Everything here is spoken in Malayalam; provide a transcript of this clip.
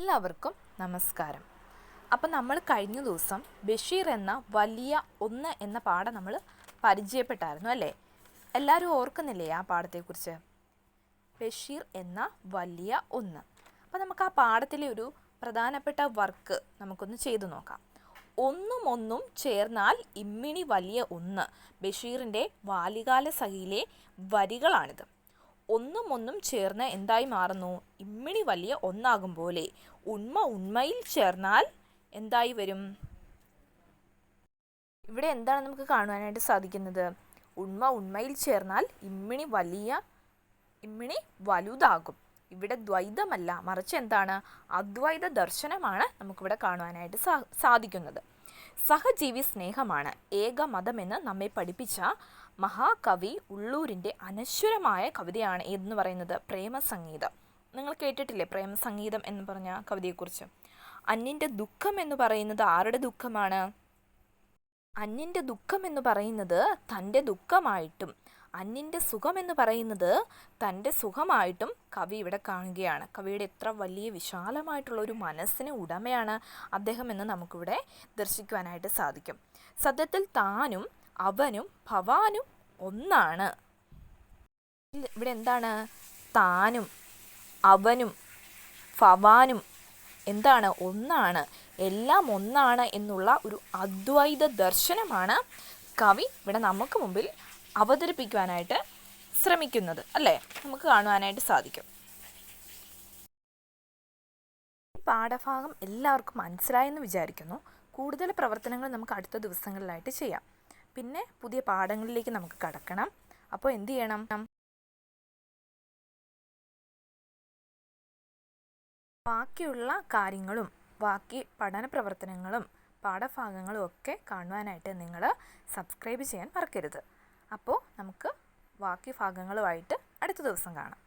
എല്ലാവർക്കും നമസ്കാരം. അപ്പം നമ്മൾ കഴിഞ്ഞ ദിവസം ബഷീർ എന്ന വലിയ ഒന്ന് എന്ന പാഠം നമ്മൾ പരിചയപ്പെട്ടായിരുന്നു അല്ലേ? എല്ലാവരും ഓർക്കുന്നില്ലേ ആ പാഠത്തെക്കുറിച്ച്? ബഷീർ എന്ന വലിയ ഒന്ന്. അപ്പം നമുക്ക് ആ പാഠത്തിലെ ഒരു പ്രധാനപ്പെട്ട വർക്ക് നമുക്കൊന്ന് ചെയ്തു നോക്കാം. ഒന്നും ഒന്നും ചേർന്നാൽ ഇമ്മിണി വലിയ ഒന്ന് ബഷീറിന്റെ ബാല്യകാല സഹിയിലെ വരികളാണിത്. ഒന്നും ഒന്നും ചേർന്ന് എന്തായി മാറുന്നു? ഇമ്മിണി വലിയ ഒന്നാകും പോലെ. ഉണ്മ ഉണ്മയിൽ ചേർന്നാൽ എന്തായി വരും? ഇവിടെ എന്താണ് നമുക്ക് കാണുവാനായിട്ട് സാധിക്കുന്നത്? ഉണ്മ ഉണ്മയിൽ ചേർന്നാൽ ഇമ്മിണി വലിയ ഇമ്മിണി വലുതാകും. ഇവിടെ ദ്വൈതമല്ല. മറിച്ച് എന്താണ്? അദ്വൈത ദർശനമാണ് നമുക്കിവിടെ കാണുവാനായിട്ട് സാ സാധിക്കുന്നത്. സഹജീവി സ്നേഹമാണ്. ഏകമതമെന്ന് നമ്മെ പഠിപ്പിച്ച മഹാകവി ഉള്ളൂരിന്റെ അനശ്വരമായ കവിതയാണ് എന്ന് പറയുന്നത് പ്രേമസംഗീതം. നിങ്ങൾ കേട്ടിട്ടില്ലേ പ്രേമസംഗീതം എന്ന് പറഞ്ഞ കവിതയെക്കുറിച്ച്? അന്യന്റെ ദുഃഖം എന്ന് പറയുന്നത് ആരുടെ ദുഃഖമാണ്? അന്യന്റെ ദുഃഖം എന്ന് പറയുന്നത് തന്റെ ദുഃഖമായിട്ടും അന്യന്റെ സുഖം എന്ന് പറയുന്നത് തന്റെ സുഖമായിട്ടും കവി ഇവിടെ കാണുകയാണ്. കവിയുടെ എത്ര വലിയ വിശാലമായിട്ടുള്ള ഒരു മനസ്സിന് ഉടമയാണ് അദ്ദേഹം എന്ന് നമുക്കിവിടെ ദർശിക്കുവാനായിട്ട് സാധിക്കും. സത്യത്തിൽ താനും അവനും ഭവാനും ഒന്നാണ്. ഇവിടെ എന്താണ്? താനും അവനും ഭവാനും എന്താണ്? ഒന്നാണ്. എല്ലാം ഒന്നാണ് എന്നുള്ള ഒരു അദ്വൈത ദർശനമാണ് കവി ഇവിടെ നമുക്ക് മുമ്പിൽ അവതരിപ്പിക്കുവാനായിട്ട് ശ്രമിക്കുന്നത്. അല്ലേ? നമുക്ക് കാണുവാനായിട്ട് സാധിക്കും. ഈ പാഠഭാഗം എല്ലാവർക്കും മനസ്സിലായെന്ന് വിചാരിക്കുന്നു. കൂടുതൽ പ്രവർത്തനങ്ങൾ നമുക്ക് അടുത്ത ദിവസങ്ങളിലായിട്ട് ചെയ്യാം. പിന്നെ പുതിയ പാഠങ്ങളിലേക്ക് നമുക്ക് കടക്കണം. അപ്പോൾ എന്ത് ചെയ്യണം? ബാക്കിയുള്ള കാര്യങ്ങളും ബാക്കി പഠന പ്രവർത്തനങ്ങളും പാഠഭാഗങ്ങളും ഒക്കെ കാണുവാനായിട്ട് നിങ്ങൾ സബ്സ്ക്രൈബ് ചെയ്യാൻ മറക്കരുത്. അപ്പോൾ നമുക്ക് ബാക്കി ഭാഗങ്ങളുമായിട്ട് അടുത്ത ദിവസം കാണാം.